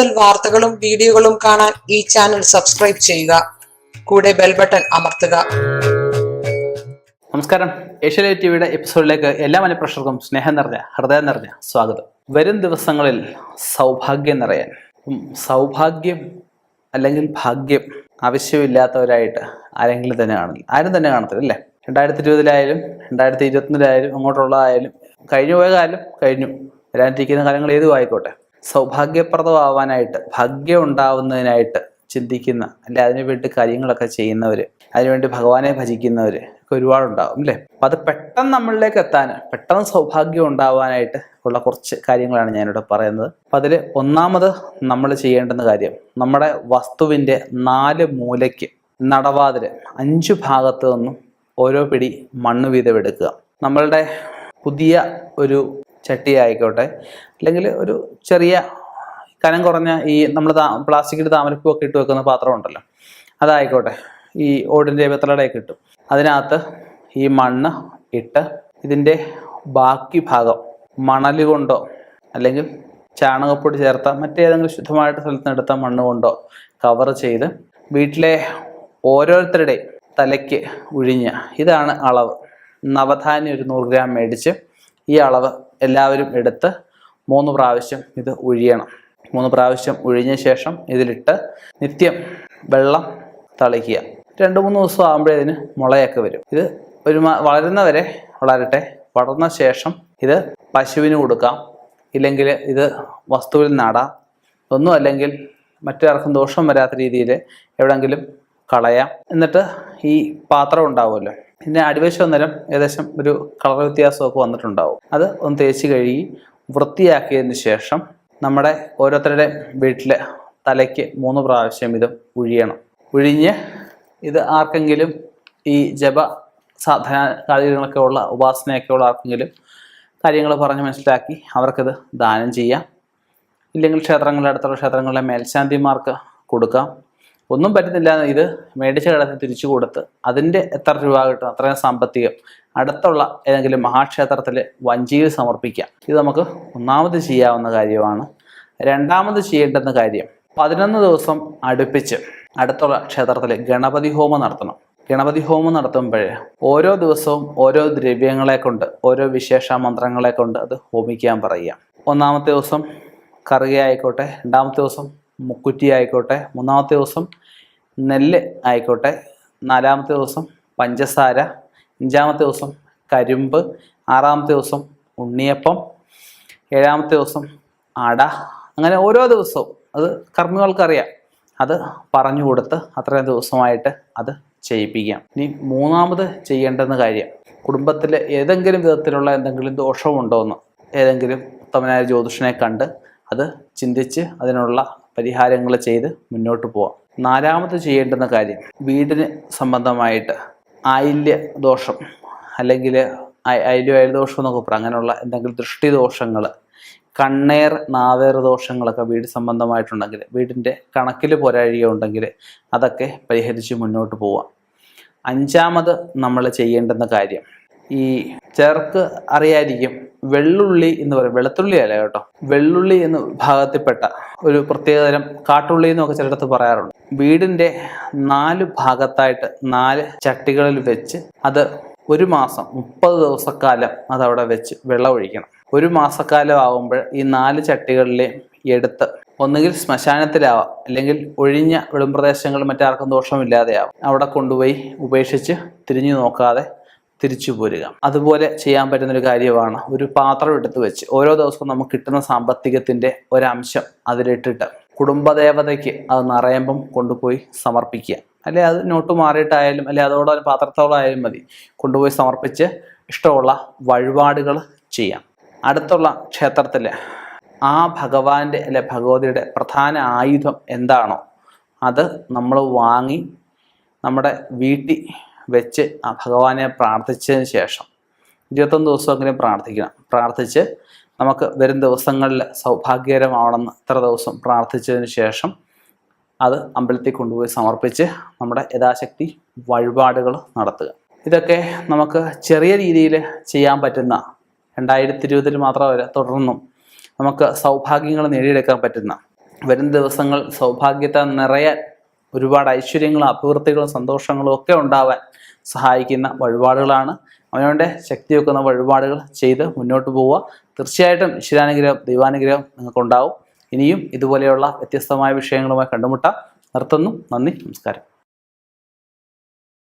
കൂടുതൽ വാർത്തകളും വീഡിയോകളും കാണാൻ ഈ ചാനൽ സബ്സ്ക്രൈബ് ചെയ്യുക. കൂടെ ബെൽ ബട്ടൺ അമർത്തുക. നമസ്കാരം. ഏഷ്യാനെറ്റ് ടിവിയുടെ എപ്പിസോഡിലേക്ക് എല്ലാ മലപ്രഷർക്കും സ്നേഹം നിറഞ്ഞ ഹൃദയം നിറഞ്ഞ സ്വാഗതം. വരും ദിവസങ്ങളിൽ സൗഭാഗ്യം നിറയാൻ. സൗഭാഗ്യം അല്ലെങ്കിൽ ഭാഗ്യം ആവശ്യമില്ലാത്തവരായിട്ട് ആരെങ്കിലും തന്നെ കാണില്ല ആരും തന്നെ കാണത്തില്ല അല്ലേ? രണ്ടായിരത്തി ഇരുപതിലായാലും രണ്ടായിരത്തി ഇരുപത്തിനാലായാലും അങ്ങോട്ടുള്ളതായാലും കഴിഞ്ഞു പോയ കാലം കഴിഞ്ഞു. വരാനിരിക്കുന്ന കാലങ്ങൾ ഏതും ആയിക്കോട്ടെ. സൗഭാഗ്യപ്രദമാവാനായിട്ട് ഭാഗ്യം ഉണ്ടാവുന്നതിനായിട്ട് ചിന്തിക്കുന്ന അല്ലെ അതിനുവേണ്ടി കാര്യങ്ങളൊക്കെ ചെയ്യുന്നവർ അതിനുവേണ്ടി ഭഗവാനെ ഭജിക്കുന്നവർ ഒക്കെ ഒരുപാടുണ്ടാവും അല്ലേ? അപ്പം അത് പെട്ടെന്ന് നമ്മളിലേക്ക് എത്താൻ പെട്ടെന്ന് സൗഭാഗ്യം ഉണ്ടാവാനായിട്ട് ഉള്ള കുറച്ച് കാര്യങ്ങളാണ് ഞാനിവിടെ പറയുന്നത്. അപ്പം അതിൽ ഒന്നാമത് നമ്മൾ ചെയ്യേണ്ടുന്ന കാര്യം നമ്മുടെ വസ്തുവിന്റെ നാല് മൂലയ്ക്ക് നടവാതിൽ അഞ്ച് ഭാഗത്തു നിന്നും ഓരോ പിടി മണ്ണ് വീതം എടുക്കുക. നമ്മളുടെ പുതിയ ഒരു ചട്ടി ആയിക്കോട്ടെ. അല്ലെങ്കിൽ ഒരു ചെറിയ കനം കുറഞ്ഞ ഈ നമ്മൾ പ്ലാസ്റ്റിക്കിന്റെ താമരപ്പൂവൊക്കെ ഇട്ട് വെക്കുന്ന പാത്രം ഉണ്ടല്ലോ. അതായിക്കോട്ടെ. ഈ ഓടിന്റെ വെത്തലടയൊക്കെ ഇട്ടു. അതിനകത്ത് ഈ മണ്ണ് ഇട്ട് ഇതിന്റെ ബാക്കി ഭാഗം മണൽ കൊണ്ടോ അല്ലെങ്കിൽ ചാണകപ്പൊടി ചേർത്ത മറ്റേതെങ്കിലും ശുദ്ധമായിട്ട് സ്ഥലത്ത് എടുത്ത മണ്ണ് കൊണ്ടോ കവർ ചെയ്ത് വീട്ടിലെ ഓരോരുത്തരുടെയും തലയ്ക്ക് ഉഴിഞ്ഞ. ഇതാണ് അളവ്. നവധാന്യം ഒരു നൂറ് ഗ്രാം മേടിച്ച് ഈ അളവ് എല്ലാവരും എടുത്ത് മൂന്ന് പ്രാവശ്യം ഇത് ഉഴിയണം. മൂന്ന് പ്രാവശ്യം ഉഴിഞ്ഞ ശേഷം ഇതിലിട്ട് നിത്യം വെള്ളം തളിക്കുക. രണ്ട് മൂന്ന് ദിവസം ആകുമ്പോഴേ ഇതിന് മുളയൊക്കെ വരും. ഇത് ഒരു വളരുന്നവരെ വളരട്ടെ. വളർന്ന ശേഷം ഇത് പശുവിന് കൊടുക്കാം. ഇല്ലെങ്കിൽ ഇത് വസ്തുവിൽ നടാം. ഒന്നും അല്ലെങ്കിൽ മറ്റാർക്കും ദോഷം വരാത്ത രീതിയിൽ എവിടെങ്കിലും കളയാം. എന്നിട്ട് ഈ പാത്രം ഉണ്ടാവുമല്ലോ. ഇതിന്റെ അടിവശം അന്നേരം ഏകദേശം ഒരു കളർ വ്യത്യാസമൊക്കെ വന്നിട്ടുണ്ടാവും. അത് ഒന്ന് തേച്ച് കഴുകി വൃത്തിയാക്കിയതിന് ശേഷം നമ്മുടെ ഓരോരുത്തരുടെ വീട്ടിലെ തലയ്ക്ക് മൂന്ന് പ്രാവശ്യം ഇത് ഉഴിയണം. ഉഴിഞ്ഞ് ഇത് ആർക്കെങ്കിലും ഈ ജപ സാധന കാര്യങ്ങളൊക്കെ ഉള്ള ഉപാസനയൊക്കെ ഉള്ള ആർക്കെങ്കിലും കാര്യങ്ങൾ പറഞ്ഞ് മനസ്സിലാക്കി അവർക്കിത് ദാനം ചെയ്യാം. ഇല്ലെങ്കിൽ ക്ഷേത്രങ്ങളുടെ അടുത്തുള്ള ക്ഷേത്രങ്ങളിലെ മേൽശാന്തിമാർക്ക് കൊടുക്കാം. ഒന്നും പറ്റുന്നില്ല ഇത് മേടിച്ച കടത്തിൽ തിരിച്ചു കൊടുത്ത് അതിന്റെ എത്ര രൂപ കിട്ടും അത്രയും സാമ്പത്തികം. അടുത്തുള്ള ഏതെങ്കിലും മഹാക്ഷേത്രത്തിൽ വഞ്ചിയിൽ സമർപ്പിക്കാം. ഇത് നമുക്ക് ഒന്നാമത് ചെയ്യാവുന്ന കാര്യമാണ്. രണ്ടാമത് ചെയ്യേണ്ടുന്ന കാര്യം പതിനൊന്ന് ദിവസം അടുപ്പിച്ച് അടുത്തുള്ള ക്ഷേത്രത്തിൽ ഗണപതി ഹോമം നടത്തണം. ഗണപതി ഹോമം നടത്തുമ്പോൾ ഓരോ ദിവസവും ഓരോ ദ്രവ്യങ്ങളെ കൊണ്ട് ഓരോ വിശേഷ മന്ത്രങ്ങളെ കൊണ്ട് അത് ഹോമിക്കാൻ പറയുക. ഒന്നാമത്തെ ദിവസം കറുകയായിക്കോട്ടെ രണ്ടാമത്തെ ദിവസം മുക്കുറ്റി ആയിക്കോട്ടെ. മൂന്നാമത്തെ ദിവസം നെല്ല് ആയിക്കോട്ടെ. നാലാമത്തെ ദിവസം പഞ്ചസാര. അഞ്ചാമത്തെ ദിവസം കരിമ്പ്. ആറാമത്തെ ദിവസം ഉണ്ണിയപ്പം. ഏഴാമത്തെ ദിവസം അട. അങ്ങനെ ഓരോ ദിവസവും അത് കർമ്മികൾക്കറിയാം. അത് പറഞ്ഞു കൊടുത്ത് അത്രയും ദിവസമായിട്ട് അത് ചെയ്യിപ്പിക്കാം. ഇനി മൂന്നാമത് ചെയ്യേണ്ടെന്ന കാര്യം കുടുംബത്തിൽ ഏതെങ്കിലും വിധത്തിലുള്ള എന്തെങ്കിലും ദോഷമുണ്ടോ എന്ന് ഏതെങ്കിലും ഉത്തമനായ ജ്യോതിഷനെ കണ്ട് അത് ചിന്തിച്ച് അതിനുള്ള പരിഹാരങ്ങൾ ചെയ്ത് മുന്നോട്ട് പോവാം. നാലാമത് ചെയ്യേണ്ടുന്ന കാര്യം വീടിന് സംബന്ധമായിട്ട് ആയില്യ ദോഷം അല്ലെങ്കിൽ അയില്യ അയൽദോഷം എന്നൊക്കെ പറയാം. അങ്ങനെയുള്ള എന്തെങ്കിലും ദൃഷ്ടിദോഷങ്ങൾ കണ്ണേർ നാവേർ ദോഷങ്ങളൊക്കെ വീട് സംബന്ധമായിട്ടുണ്ടെങ്കിൽ വീടിന്റെ കണക്കിൽ പോരാഴിക ഉണ്ടെങ്കിൽ അതൊക്കെ പരിഹരിച്ച് മുന്നോട്ട് പോവാം. അഞ്ചാമത് നമ്മൾ ചെയ്യേണ്ടുന്ന കാര്യം ഈ ചേർക്ക് അറിയായിരിക്കും വെള്ളുള്ളി എന്ന് പറയും. വെളുത്തുള്ളി അല്ല കേട്ടോ? വെള്ളുള്ളി എന്ന വിഭാഗത്തിൽപ്പെട്ട ഒരു പ്രത്യേകതരം കാട്ടുള്ളി എന്നൊക്കെ ചിലയിടത്ത് പറയാറുണ്ട്. വീടിന്റെ നാല് ഭാഗത്തായിട്ട് നാല് ചട്ടികളിൽ വെച്ച് അത് ഒരു മാസം മുപ്പത് ദിവസക്കാലം അതവിടെ വെച്ച് വെള്ളം ഒഴിക്കണം. ഒരു മാസക്കാലം ആകുമ്പോൾ ഈ നാല് ചട്ടികളിലെ എടുത്ത് ഒന്നുകിൽ ശ്മശാനത്തിലാവാം അല്ലെങ്കിൽ ഒഴിഞ്ഞ വെളുംപ്രദേശങ്ങൾ മറ്റാർക്കും ദോഷമില്ലാതെയാവാം. അവിടെ കൊണ്ടുപോയി ഉപേക്ഷിച്ച് തിരിഞ്ഞു നോക്കാതെ തിരിച്ചു പോരുക. അതുപോലെ ചെയ്യാൻ പറ്റുന്ന ഒരു കാര്യമാണ് ഒരു പാത്രം എടുത്ത് വെച്ച് ഓരോ ദിവസവും നമുക്ക് കിട്ടുന്ന സാമ്പത്തികത്തിന്റെ ഒരംശം അതിലിട്ടിട്ട് കുടുംബദേവതയ്ക്ക് അത് നിറയുമ്പം കൊണ്ടുപോയി സമർപ്പിക്കുക. അല്ലെ അത് നോട്ട് മാറിയിട്ടായാലും അല്ലെ അതോടെ ഒരു പാത്രത്തോളായാലും മതി. കൊണ്ടുപോയി സമർപ്പിച്ച് ഇഷ്ടമുള്ള വഴിപാടുകൾ ചെയ്യാം. അടുത്തുള്ള ക്ഷേത്രത്തിൽ ആ ഭഗവാന്റെ അല്ലെ ഭഗവതിയുടെ പ്രധാന ആയുധം എന്താണോ അത് നമ്മൾ വാങ്ങി നമ്മുടെ വീട്ടിൽ വെച്ച് ആ ഭഗവാനെ പ്രാർത്ഥിച്ചതിന് ശേഷം ഇരുപത്തൊന്ന് അങ്ങനെ പ്രാർത്ഥിക്കണം. പ്രാർത്ഥിച്ച് നമുക്ക് വരും ദിവസങ്ങളിൽ സൗഭാഗ്യകരമാവണമെന്ന് ഇത്ര ദിവസം പ്രാർത്ഥിച്ചതിന് ശേഷം അത് അമ്പലത്തിൽ കൊണ്ടുപോയി സമർപ്പിച്ച് നമ്മുടെ യഥാശക്തി വഴിപാടുകൾ നടത്തുക. ഇതൊക്കെ നമുക്ക് ചെറിയ രീതിയിൽ ചെയ്യാൻ പറ്റുന്ന രണ്ടായിരത്തി ഇരുപതിൽ മാത്രമല്ല തുടർന്നും നമുക്ക് സൗഭാഗ്യങ്ങൾ നേടിയെടുക്കാൻ പറ്റുന്ന വരും ദിവസങ്ങൾ സൗഭാഗ്യത്തെ നിറയാൻ ഒരുപാട് ഐശ്വര്യങ്ങളും അഭിവൃദ്ധികളും സന്തോഷങ്ങളും ഒക്കെ ഉണ്ടാവാൻ സഹായിക്കുന്ന വഴിപാടുകളാണ്. അവനവന്റെ ശക്തി വെക്കുന്ന വഴിപാടുകൾ ചെയ്ത് മുന്നോട്ട് പോവുക. തീർച്ചയായിട്ടും ഈശ്വരാനുഗ്രഹം ദൈവാനുഗ്രഹം നിങ്ങൾക്കുണ്ടാവും. ഇനിയും ഇതുപോലെയുള്ള വ്യത്യസ്തമായ വിഷയങ്ങളുമായി കണ്ടുമുട്ടാം. നിർത്തുന്നു. നന്ദി. നമസ്കാരം.